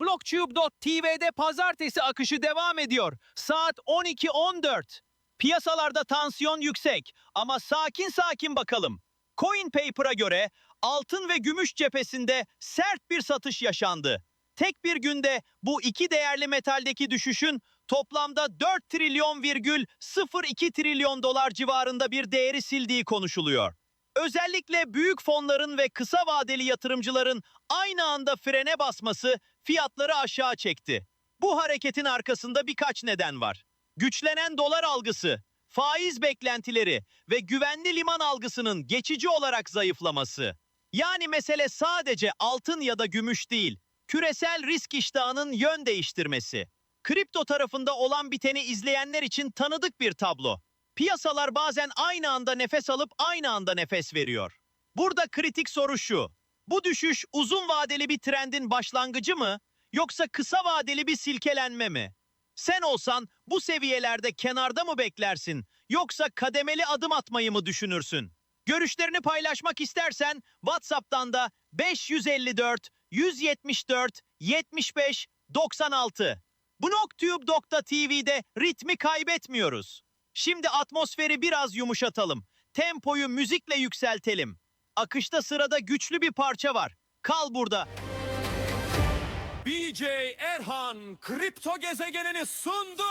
Blocktube.tv'de pazartesi akışı devam ediyor. Saat 12.14. Piyasalarda tansiyon yüksek ama sakin sakin bakalım. Coin Paper'a göre altın ve gümüş cephesinde sert bir satış yaşandı. Tek bir günde bu iki değerli metaldeki düşüşün toplamda 4 trilyon virgül 02 trilyon dolar civarında bir değeri sildiği konuşuluyor. Özellikle büyük fonların ve kısa vadeli yatırımcıların aynı anda frene basması fiyatları aşağı çekti. Bu hareketin arkasında birkaç neden var. Güçlenen dolar algısı, faiz beklentileri ve güvenli liman algısının geçici olarak zayıflaması. Yani mesele sadece altın ya da gümüş değil, küresel risk iştahının yön değiştirmesi. Kripto tarafında olan biteni izleyenler için tanıdık bir tablo. Piyasalar bazen aynı anda nefes alıp aynı anda nefes veriyor. Burada kritik soru şu. Bu düşüş uzun vadeli bir trendin başlangıcı mı yoksa kısa vadeli bir silkelenme mi? Sen olsan bu seviyelerde kenarda mı beklersin yoksa kademeli adım atmayı mı düşünürsün? Görüşlerini paylaşmak istersen WhatsApp'tan da 554 174 75 96 Blocktube.tv'de ritmi kaybetmiyoruz. Şimdi atmosferi biraz yumuşatalım. Tempoyu müzikle yükseltelim. Akışta sırada güçlü bir parça var. Kal burada. BJ Erhan kripto gezegenini sundu.